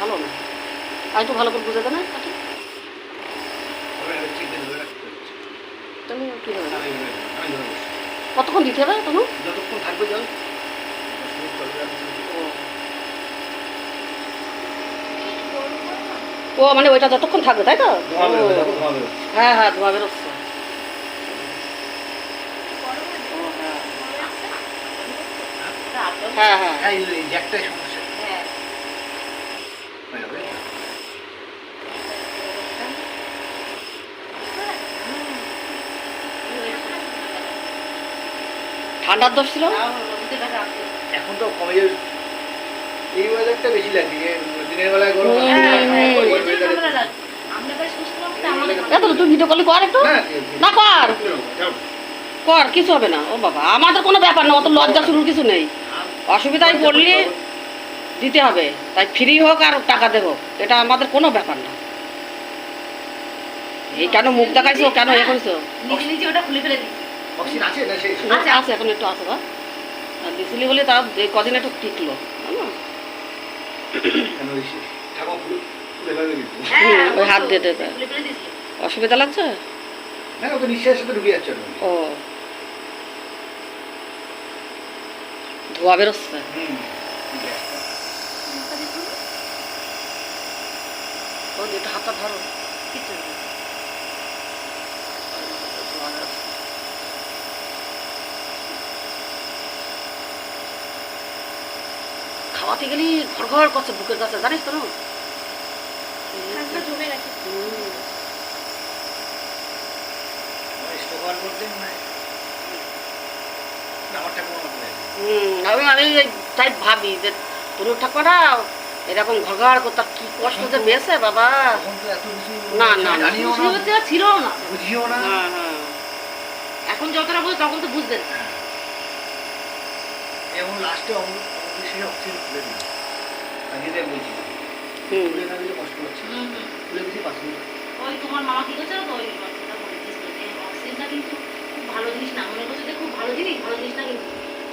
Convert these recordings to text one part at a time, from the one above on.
ভালো না। আর একটু ভালো করে বুঝে দেয় না হবে। কতক্ষণ দিতে হবে তখন? যতক্ষণ থাকবে জল। ও মানে ওইটা যতক্ষণ থাকবে তাই তো। হ্যাঁ হ্যাঁ ধোয়া বেরোচ্ছে হ্যাঁ হ্যাঁ। হ্যাঁ হ্যাঁ, এই- এই সমস্যা। ঠান্ডার দোষ ছিল এখন তো কমে যাবে। এই ওয়েদারটা বেশি লাগে দিনের বেলায় গরম এত তুই ভিডিও কল কর একটু? না কর। কর কিছু হবে না। ও বাবা আমাদের কোনো ব্যাপার না অত লজ্জা শুরুর কিছু নেই। অসুবিধায় পড়লে দিতে হবে। তাই ফ্রি হোক আর টাকা দেবো এটা আমাদের কোনো ব্যাপার না। এই কেন মুখ দেখাইছো? কেন এ করেছ? নিজে নিজে ওটা খুলে ফেলে দিই অক্সিজেন আছে আচ্ছা। আছে এখন একটু আছে বা আর দিছিলি বলে তা এই কদিন একটু টিকলো? ওই কিন্তু। হ্যাঁ, ওই হাত দিয়ে। অসুবিধা লাগছে। ও। ধোয়া বেরোচ্ছে হাতটা ধরো কিছু। খাওয়াতে গেলি ঘর ঘর করছে বুকের কাছে জানিস তো জমে গেছে। হুম। আমার স্টোভ আর করতে মানে আমার ঠাকুমা আমার করে আছে। হুম, আমি আমি তাই ভাবি যে তনুর ঠাকুরা এরকম ঘর করতে কি কষ্ট যে পেয়েছে বাবা। না, না, ছিল না। বুঝিও না। হ্যাঁ হ্যাঁ। এখন যতটা বোঝ তখন তো বুঝবেন। হ্যাঁ। এবং লাস্টে সেই অক্সিজেন খুলে দিল আমি যেটা বলছি। হুম। খুলে না দিলে কষ্ট হচ্ছে। খুলে দিতে পাঁচ ওই তোমার মামা কি করছে তো? ওই অক্সিজেনটা কিন্তু খুব ভালো জিনিস না মনে করছে যে খুব ভালো জিনিস ভালো জিনিস না কিন্তু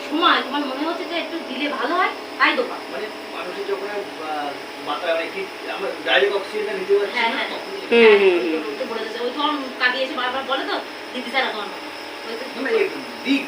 সময় তোমার মনে হচ্ছে যে একটু দিলে ভালো হয় তাই দোকান মানে মানুষের যখন আহ, মাথায় মানে কি আমরা ডাইরেক্ট অক্সিজেনটা নিতে পারছি হ্যাঁ, না হ্যাঁ। তখনই হুম, হুম, হুম। বলে দিতে ওই তোমার কাকে এসে বারবার বলে তো দিদি স্যার তোমার মামা ওই তো- দিক